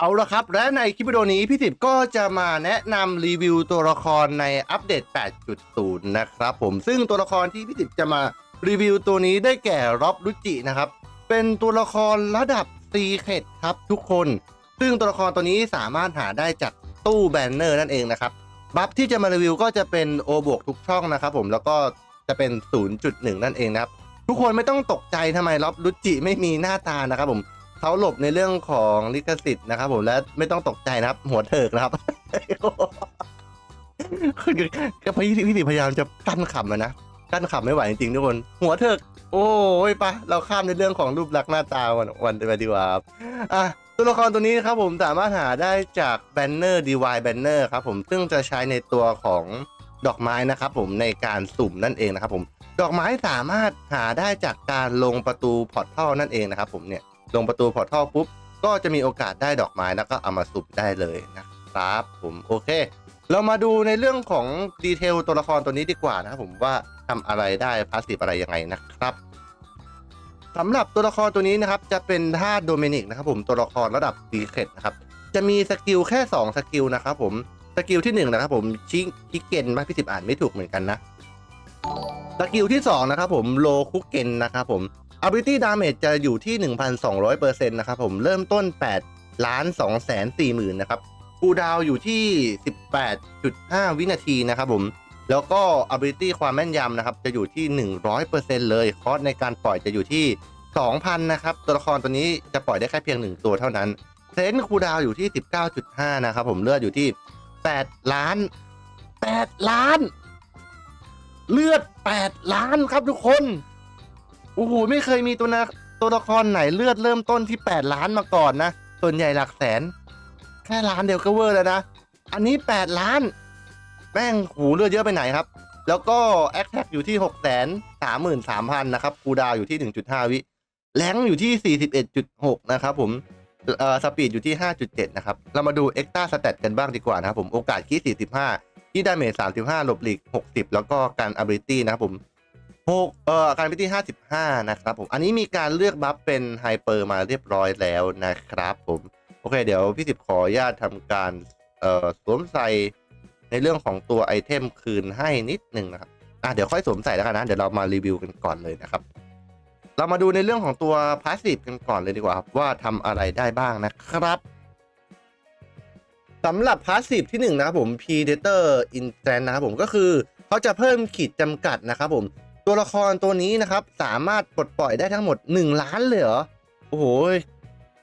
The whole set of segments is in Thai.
เอาละครับ และในคลิปวิดีโอนี้พี่สิบก็จะมาแนะนำรีวิวตัวละครในอัปเดต 8.0 นะครับผมซึ่งตัวละครที่พี่สิบจะมารีวิวตัวนี้ได้แก่ร็อบรุจินะครับ เป็นตัวละครระดับซีเคดครับทุกคน ซึ่งตัวละครตัวนี้สามารถหาได้จากตู้แบนเนอร์นั่นเองนะครับ บัฟที่จะมารีวิวก็จะเป็นโอบวกทุกช่องนะครับผมแล้วก็จะเป็น 0.1 นั่นเองนะครับ ทุกคนไม่ต้องตกใจทำไมล็อบรุจิไม่มีหน้าตานะครับผม เขาหลบในเรื่องของลิขสิทธิ์นะครับผมและไม่ต้องตกใจนะครับ หัวเถิกนะครับคือก็พี่พี่ติพยายามจะกั้นขำอะนะกั้นขำไม่ไหวจริงๆทุกคน หัวเถิก โอ้ยปะเราข้ามในเรื่องของรูปลักษณ์หน้าตาวันวันไปดีกว่าครับอะตัวละครตัวนี้ครับผมสามารถหาได้จากแบนเนอร์ดีวายแบนเนอร์ครับผมซึ่งจะใช้ในตัวของดอกไม้นะครับผมในการสุ่มนั่นเองนะครับผม ดอกไม้สามารถหาได้จากการลงประตูพอร์ทัลนั่นเองนะครับผมเนี่ย ลงประตูพอร์ทัลปุ๊บ ก็จะมีโอกาสได้ดอกไม้แล้วก็เอามาสุ่มได้เลยนะครับผมโอเค เรามาดูในเรื่องของดีเทลตัวละครตัวนี้ดีกว่านะครับผมว่าทำอะไรได้พาสซีฟอะไรยังไงนะครับสำหรับตัวละครตัวนี้นะครับจะเป็นธาตุโดเมนิกนะครับผมตัวละครระดับซีเคดนะครับจะมีสกิลแค่ 2 สกิลนะครับผมสกิลที่ 1 นะครับผมชิคิเกนมาพี่สิบอ่านไม่ถูกเหมือนกันนะสกิลที่ 2 นะครับผมโลคุเกนนะครับผม ability damage จะอยู่ที่ 1,200%นะครับผมเริ่มต้น 8 ล้าน2แสน4หมื่นนะครับคูดาวอยู่ที่ 18.5 วินาทีนะครับผม แล้วก็ ability ความแม่นยำนะครับ จะอยู่ที่ 100%เลยคอสในการปล่อยจะอยู่ที่ 2,000 นะครับ ตัวละครตัวนี้จะปล่อยได้แค่เพียง 1 ตัวเท่านั้นเซนคูดาวอยู่ที่ 19.5 นะครับผมเลือดอยู่ที่ 8 ล้าน 8 ล้าน เลือด 8 ล้านครับทุกคน โอ้โหไม่เคยมีตัวนะตัวละครไหนเลือดเริ่มต้นที่ 8 ล้านมาก่อนนะ ส่วนใหญ่หลักแสน แค่ล้านเดียวก็เวอร์แล้วนะ อันนี้ 8 ล้าน แม่งหูเลือดเยอะไปไหนครับ แล้วก็แอคแท็กอยู่ที่ 6 3 3 3 0 0 0 นะครับคูดาวอยู่ที่ 1.5 วิแรงอยู่ที่ 41.6 นะครับผมเอ่อสปีดอยู่ที่ 5.7 นะครับ เรามาดูเอ็กต a าสเตตกันบ้างดีกว่านะครับผม โอกาสคี45ที่ดาเมจ35 หลบหลีก 60 แล้วก็การ ability นะครับผม 6เอ่อการ ability 55นะครับผม อันนี้มีการเลือกบัฟเป็นไฮเปอร์มาเรียบร้อยแล้วนะครับผม โอเค เดี๋ยวพี่สิบขออนุญาตทำการเอ่อสวมใส่ในเรื่องของตัวไอเทมคืนให้นิดนึงนะครับ อะเดี๋ยวค่อยสวมใส่แล้วกันนะ เดี๋ยวเรามารีวิวกันก่อนเลยนะครับ เรามาดูในเรื่องของตัวพาสซีฟกันก่อนเลยดีกว่าครับ ว่าทำอะไรได้บ้างนะครับสำหรับพาสซีฟที่1นะครับผม Predator Instant นะครับผมก็คือเขาจะเพิ่มขีดจำกัดนะครับผม ตัวละครตัวนี้นะครับสามารถปลดปล่อยได้ทั้งหมด 1 ล้านเลยเหรอโอ้โห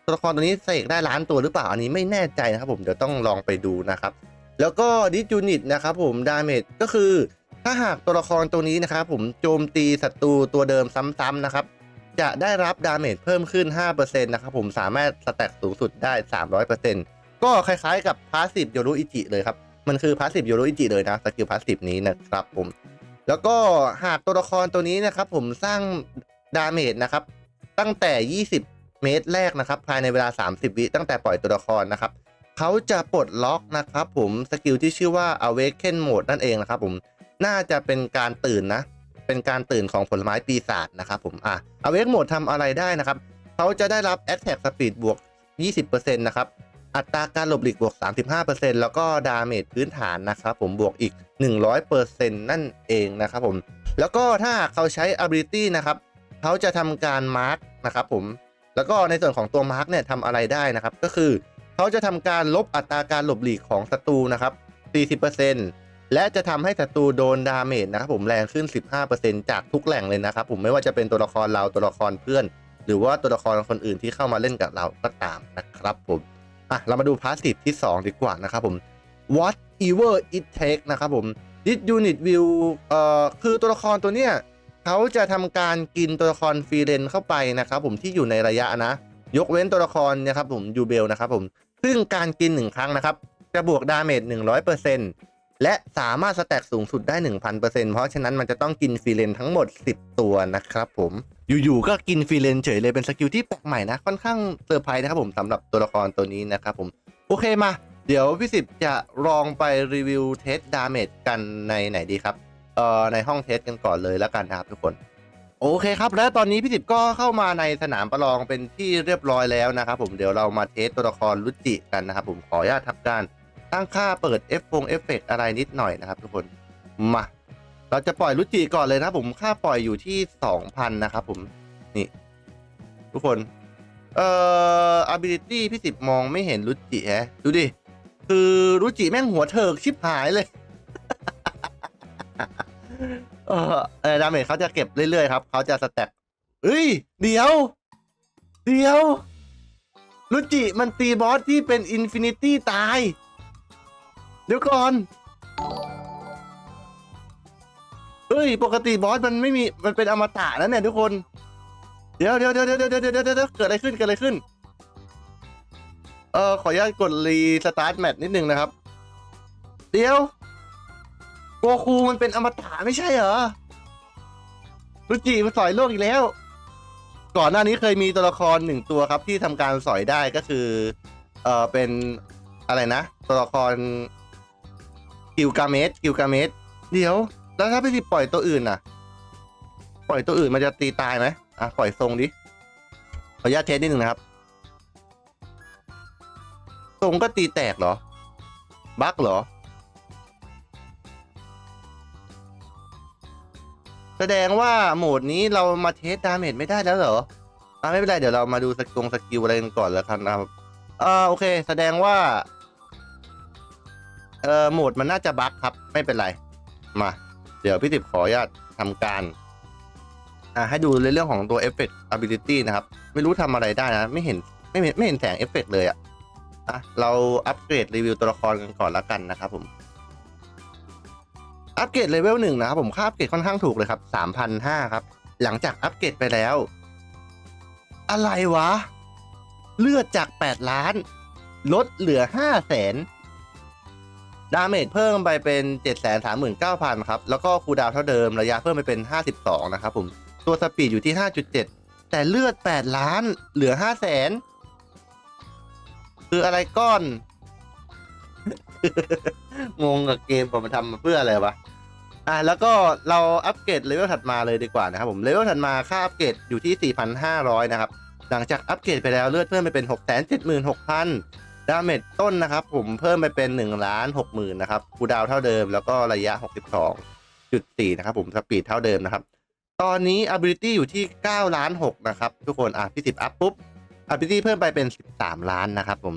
ตัวละครตัวนี้เสกได้ล้านตัวหรือเปล่าอันนี้ไม่แน่ใจนะครับผมเดี๋ยวต้องลองไปดูนะครับ แล้วก็ดิจูนิตนะครับผมดาเมจก็คือ ถ้าหากตัวละครตัวนี้นะครับผมโจมตีศัตรูตัวเดิมซ้ำๆนะครับจะได้รับดาเมจเพิ่มขึ้น 5%นะครับผมสามารถสแต็กสูงสุดได้ 300%ก็คล้ายๆกับพาสซีฟโยรุอิจิเลยครับ มันคือพาสซีฟโยรุอิจิเลยนะสกิลพาสซีฟนี้นะครับผม แล้วก็หากตัวละครตัวนี้นะครับผมสร้างดาเมจนะครับ ตั้งแต่ 20 เมตรแรกนะครับ ภายในเวลา 30 วิตั้งแต่ปล่อยตัวละครนะครับเขาจะปลดล็อกนะครับผมสกิลที่ชื่อว่า awaken mode นั่นเองนะครับผมน่าจะเป็นการตื่นนะ เป็นการตื่นของผลไม้ปีศาจนะครับผมอะ awaken Mode ทำอะไรได้นะครับเขาจะได้รับ Attack Speed บวก 20%นะครับอัตราการหลบหลีกบวก 35%แล้วก็ดาเมจพื้นฐานนะครับผมบวกอีก 100%นั่นเองนะครับผม แล้วก็ถ้าหากเขาใช้ ability นะครับเขาจะทำการมาร์กนะครับผม แล้วก็ในส่วนของตัวมาร์กเนี่ยทำอะไรได้นะครับ ก็คือเขาจะทำการลบอัตราการหลบหลีกของศัตรูนะครับ 40%และจะทำให้ศัตรูโดนดาเมจนะครับผมแรงขึ้น 15%จากทุกแหล่งเลยนะครับผมไม่ว่าจะเป็นตัวละครเราตัวละครเพื่อน หรือว่าตัวละครคนอื่นที่เข้ามาเล่นกับเราก็ตามนะครับผมอะเรามาดูพาสซีฟที่ 2 ดีกว่านะครับผม whatever it take นะครับผม this unit will เอ่อคือตัวละครตัวเนี้ยเขาจะทำการกินตัวละครฟรีเรนเข้าไปนะครับผมที่อยู่ในระยะนะ ยกเว้นตัวละครนะครับผมยูเบลนะครับผม ซึ่งการกิน 1 ครั้งนะครับ จะบวกดาเมจ100%และสามารถสแต็กสูงสุดได้ 1,000%เพราะฉะนั้นมันจะต้องกินฟรีเลนทั้งหมด 10 ตัวนะครับผมอยู่ๆก็กินฟรีเลนเฉยเลยเป็นสกิลที่แปลกใหม่นะค่อนข้างเซอร์ไพรส์นะครับผมสำหรับตัวละครตัวนี้นะครับผมโอเคมา เดี๋ยวพี่สิบจะลองไปรีวิวเทสดาเมจกันในไหนดีครับ เอ่อในห้องเทสกันก่อนเลยแล้วกันนะครับทุกคน โอเคครับ และตอนนี้พี่สิบก็เข้ามาในสนามประลองเป็นที่เรียบร้อยแล้วนะครับผมเดี๋ยวเรามาเทสตัวละครรุจิกันนะครับผมขออนุญาตทำการตั้งค่าเปิดเอฟฟงเอฟเฟกอะไรนิดหน่อยนะครับ ทุกคนมาเราจะปล่อยรุจิก่อนเลยนะครับผมค่าปล่อยอยู่ที่2,000นะครับผมนี่ทุกคน เอ่อ ability พี่สิบมองไม่เห็นรุจิแฮะดูดิ คือรุจิแม่งหัวเถิกชิบหายเลย เออเออดาเมจเขาจะเก็บเรื่อยๆครับเขาจะสแต็กเฮ้ย เดี๋ยว เดี๋ยวรุจิมันตีบอสที่เป็นอินฟินิตี้ตาย เดี๋ยวก่อน เฮ้ย ปกติบอสมันไม่มี มันเป็นอมตะแล้วเนี่ยทุกคนเดี๋ยวเดี๋ยวเดี๋ยวเดี๋ยวเดี๋ยวเดี๋ยวเดี๋ยวเกิดอะไรขึ้น เกิดอะไรขึ้น เออขออนุญาตกดรีสตาร์ทแมทนิดนึงนะครับ เดี๋ยวโกคูมันเป็นอมตะไม่ใช่เหรอรุจิมันสอยโลกอีกแล้ว ก่อนหน้านี้เคยมีตัวละครหนึ่งตัวครับ ที่ทำการสอยได้ก็คือ เออเป็นอะไรนะ ตัวละครกิลกาเมสกิลกาเมสเดี๋ยว แล้วถ้าไปปล่อยตัวอื่นน่ะ ปล่อยตัวอื่นมันจะตีตายไหมอะปล่อยทรงดิขออนุญาตเทสนิดหนึ่งนะครับ รงก็ตีแตกเหรอ บั๊กเหรอ แสดงว่าโหมดนี้เรามาเทสดาเมจไม่ได้แล้วเหรออ่าไม่เป็นไรเดี๋ยวเรามาดูสกงสกิลอะไรกันก่อนแล้วกันนะครับอ่าโอเค แสดงว่าเอ่อโหมดมันน่าจะบั๊กครับ ไม่เป็นไร มา เดี๋ยวพี่ติบขออนุญาตทำการอ่าให้ดูในเรื่องของตัวเอฟเฟกต์ ability นะครับ ไม่รู้ทำอะไรได้นะ ไม่เห็นไม่เห็นไม่เห็นแสงเอฟเฟกต์เลยอะ อะเราอัปเกรดรีวิวตัวละครกันก่อนแล้วกันนะครับผม อัปเกรดเลเวลหนึ่งนะครับผมค่าอัปเกรดค่อนข้างถูกเลยครับสามพันห้าครับ หลังจากอัปเกรดไปแล้ว อะไรวะ เลือดจากแปดล้าน ลดเหลือห้าแสนดาเมจเพิ่มไปเป็นเจ็ดแสนสามหมื่นเก้าพันครับ แล้วก็คูดาวเท่าเดิม ระยะเพิ่มไปเป็นห้าสิบสองนะครับผม ตัวสปีดอยู่ที่ห้าจุดเจ็ดแต่เลือดแปดล้านเหลือห้าแสน คืออะไรก้อน งงกับเกมผมมันทำมาเพื่ออะไรวะ อะแล้วก็เราอัปเกรดเลเวลถัดมาเลยดีกว่านะครับผมเลเวลถัดมาค่าอัปเกรดอยู่ที่ 4,500 นะครับ หลังจากอัปเกรดไปแล้วเลือดเพิ่มไปเป็น 676,000 ดาเมจต้นนะครับ ผมเพิ่มไปเป็น1ล้าน60,000นะครับคูดาวเท่าเดิมแล้วก็ระยะ 62.4 นะครับผมสปีดเท่าเดิมนะครับ ตอนนี้ ability อยู่ที่9ล้าน6นะครับทุกคนอะพี่สิบอัพปุ๊บ ability เพิ่มไปเป็น 13 ล้านนะครับผม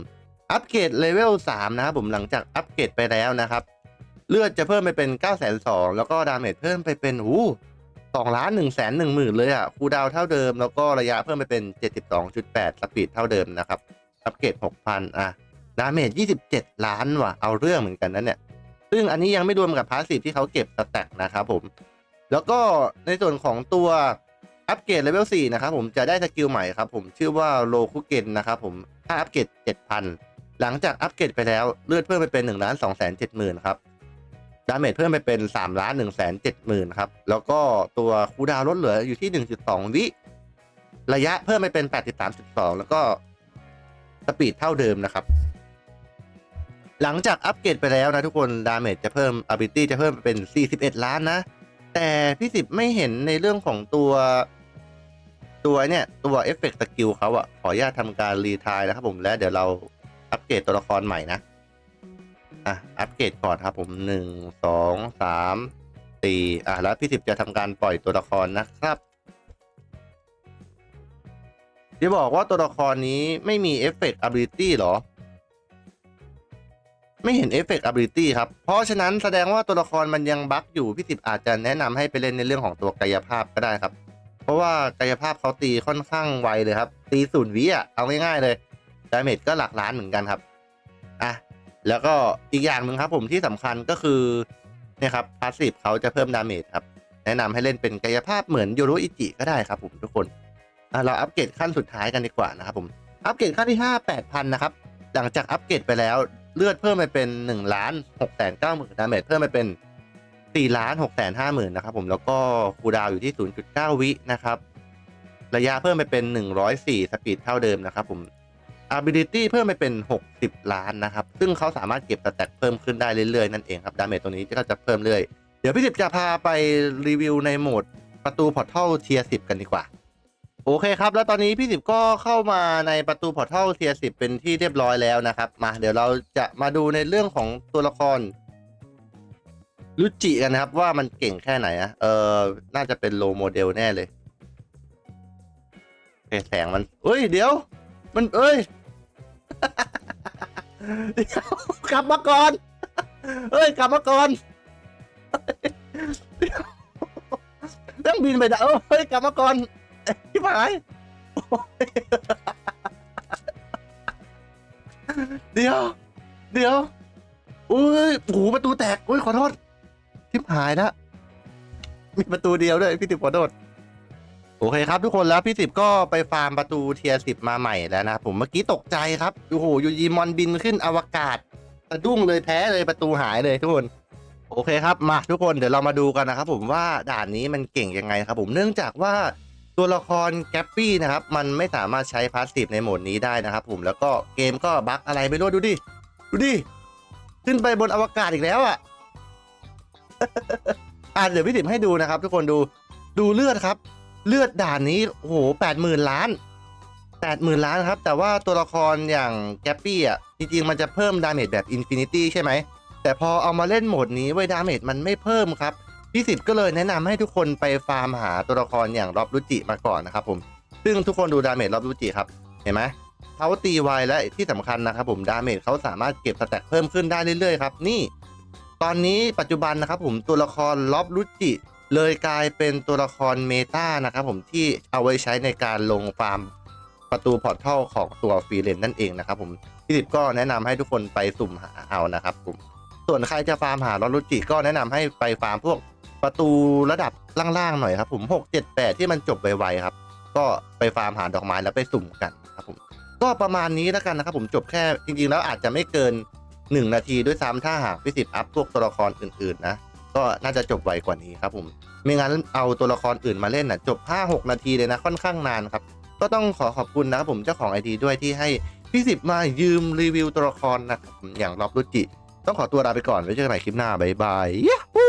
อัปเกรดเลเวล3นะครับผมหลังจากอัปเกรดไปแล้วนะครับ เลือดจะเพิ่มไปเป็น 9 2 0 0 0แล้วก็ดาเมจเพิ่มไปเป็นหูสองล้านหนึ่งแสนหนึ่งหมื่นเลยอะคูดาวเท่าเดิม แล้วก็ระยะเพิ่มไปเป็น 72.8 สปีดเท่าเดิมนะครับอัปเกรด6,000 อะดาเมจ27 ล้านว่ะเอาเรื่องเหมือนกันนะเนี่ยซึ่งอันนี้ยังไม่รวมกับพาสซีฟที่เขาเก็บสแต็กนะครับผม แล้วก็ในส่วนของตัว อัปเกรดเลเวล4นะครับผมจะได้สกิลใหม่ครับผมชื่อว่าโลคุเกนนะครับผมถ้าอัปเกรด7,000 หลังจากอัปเกรดไปแล้วเลือดเพิ่มไปเป็น1ล้าน2แสน7หมื่นครับดาเมจเพิ่มไปเป็น3ล้าน1แสน7หมื่นครับแล้วก็ตัวคูดาวลดเหลืออยู่ที่ 1.2 วิระยะเพิ่มไปเป็น 83.2 แล้วก็สปีดเท่าเดิมนะครับ หลังจากอัปเกรดไปแล้วนะทุกคนดาเมจจะเพิ่ม ability จะเพิ่มไปเป็น 41 ล้านนะ แต่พี่สิบไม่เห็นในเรื่องของตัว ตัวเนี่ยตัวเอฟเฟกต์สกิลเขาอะขออนุญาตทำการรีทายนะครับผมและเดี๋ยวเราอัปเกรดตัวละครใหม่นะอะอัปเกรดก่อนครับผมหนึ่งสองสามสี่อะแล้วพี่สิบจะทำการปล่อยตัวละครนะครับจะบอกว่าตัวละครนี้ไม่มีเอฟเฟกต์ ability หรอ ไม่เห็นเอฟเฟกต์ ability ครับ เพราะฉะนั้นแสดงว่าตัวละครมันยังบั๊กอยู่ พี่สิบอาจจะแนะนำให้ไปเล่นในเรื่องของตัวกายภาพก็ได้ครับ เพราะว่ากายภาพเขาตีค่อนข้างไวเลยครับตีศูนย์วิอะเอาง่ายๆเลยดาเมจก็หลักล้านเหมือนกันครับอะแล้วก็อีกอย่างหนึ่งครับผมที่สำคัญก็คือเนี่ยครับพาสซีฟเขาจะเพิ่มดาเมจครับแนะนำให้เล่นเป็นกายภาพเหมือนโยโรอิจิก็ได้ครับผมทุกคนอะเราอัปเกรดขั้นสุดท้ายกันดีกว่านะครับผมอัปเกรดขั้นที่ 5 8,000นะครับหลังจากอัปเกรดไปแล้วเลือดเพิ่มไปเป็น1ล้าน6แสน9หมื่นดาเมจเพิ่มไปเป็น 4ล้าน6แสน5หมื่นนะครับผมแล้วก็คูดาวอยู่ที่ 0.9 วินะครับ ระยะเพิ่มไปเป็น 104 สปีดเท่าเดิมนะครับผม ability เพิ่มไปเป็น 60 ล้านนะครับ ซึ่งเขาสามารถเก็บสแต็กเพิ่มขึ้นได้เรื่อยๆ นั่นเองครับ ดาเมจตัวนี้ก็จะเพิ่มเรื่อย เดี๋ยวพี่สิบจะพาไปรีวิวในโหมดประตูพอร์ทัลเทียสิบกันดีกว่า โอเคครับ แล้วตอนนี้พี่สิบก็เข้ามาในประตูพอร์ทัลเทียสิบเป็นที่เรียบร้อยแล้วนะครับ มาเดี๋ยวเราจะมาดูในเรื่องของตัวละคร รุจิกันนะครับ ว่ามันเก่งแค่ไหนอะเออน่าจะเป็นโลโมเดลแน่เลยโอเคแสงมันเอ้ย เดี๋ยว มันเอ้ย เดี๋ยวกลับมาก่อนเอ้ยกลับมาก่อนเดี๋ยวต้องบินไปนะเอ้ยเฮ้ยกลับมาก่อนที่หายโอ้ยเดี๋ยว เดี๋ยวอุ้ยโอ้โหประตูแตกอุ้ยขอโทษ ทิพหายแล้วมีประตูเดียวด้วยพี่ติบขอโทษโอเคครับ ทุกคนแล้วพี่สิบก็ไปฟาร์มประตูเทียสิบมาใหม่แล้วนะผมเมื่อกี้ตกใจครับโอ้โหอยู่ยีมอนบินขึ้นอวกาศสะดุ้งเลยแท้เลยประตูหายเลยทุกคนโอเคครับมาทุกคนเดี๋ยวเรามาดูกันนะครับผมว่าด่านนี้มันเก่งยังไงครับผมเนื่องจากว่าตัวละครแกปปี้นะครับมันไม่สามารถใช้พาสซีฟในโหมดนี้ได้นะครับผมแล้วก็เกมก็บั๊กอะไรไม่รู้ดูดิดูดิขึ้นไปบนอวกาศอีกแล้วอะ อ่าเดี๋ยวพี่ติ๋มให้ดูนะครับ ทุกคนดูดูเลือดครับ เลือดด่านนี้โอ้โหแปดหมื่นล้านแปดหมื่นล้านครับ แต่ว่าตัวละครอย่างแกปปี้อะจริงๆมันจะเพิ่มดาเมจแบบอินฟินิตี้ใช่ไหม แต่พอเอามาเล่นโหมดนี้ไว้ดาเมจมันไม่เพิ่มครับพี่สิบก็เลยแนะนำให้ทุกคนไปฟาร์มหาตัวละครอย่างรอบรุจิมาก่อนนะครับผมซึ่งทุกคนดูดาเมจรอบรุจิครับเห็นไหมเขาตีไวและที่สำคัญนะครับผมดาเมจเขาสามารถเก็บสแต็กเพิ่มขึ้นได้เรื่อยๆครับนี่ ตอนนี้ปัจจุบันนะครับผมตัวละครล็อบรุจิเลยกลายเป็นตัวละครเมตานะครับผมที่เอาไว้ใช้ในการลงฟาร์มประตูพอร์ทัลของตัวฟรีเลนนั่นเองนะครับผมพี่สิบก็แนะนำให้ทุกคนไปสุ่มหาเอานะครับผมส่วนใครจะฟาร์มหาลอรุจิก็แนะนำให้ไปฟาร์มพวกประตูระดับล่างๆหน่อยครับผม6 7 8 ที่มันจบไวๆครับ ก็ไปฟาร์มหาดอกไม้แล้วไปสุ่มกันครับผมก็ประมาณนี้แล้วกันนะครับผมจบแค่จริงๆแล้วอาจจะไม่เกิน 1 นาทีด้วยซ้ำถ้าหากพิสิทธิ์อัพพวกตัวละครอื่นๆนะก็น่าจะจบไวกว่านี้ครับผมไม่งั้นเอาตัวละครอื่นมาเล่นนะจบ 5-6 นาทีเลยนะค่อนข้างนานครับก็ต้องขอขอบคุณนะครับผมเจ้าของไอดีด้วยที่ให้พี่สิบมายืมรีวิวตัวละครนะครับอย่างรอบรุจิ ต้องขอตัวลาไปก่อนไว้เจอกันใหม่คลิปหน้า บ๊ายบาย Yahoo!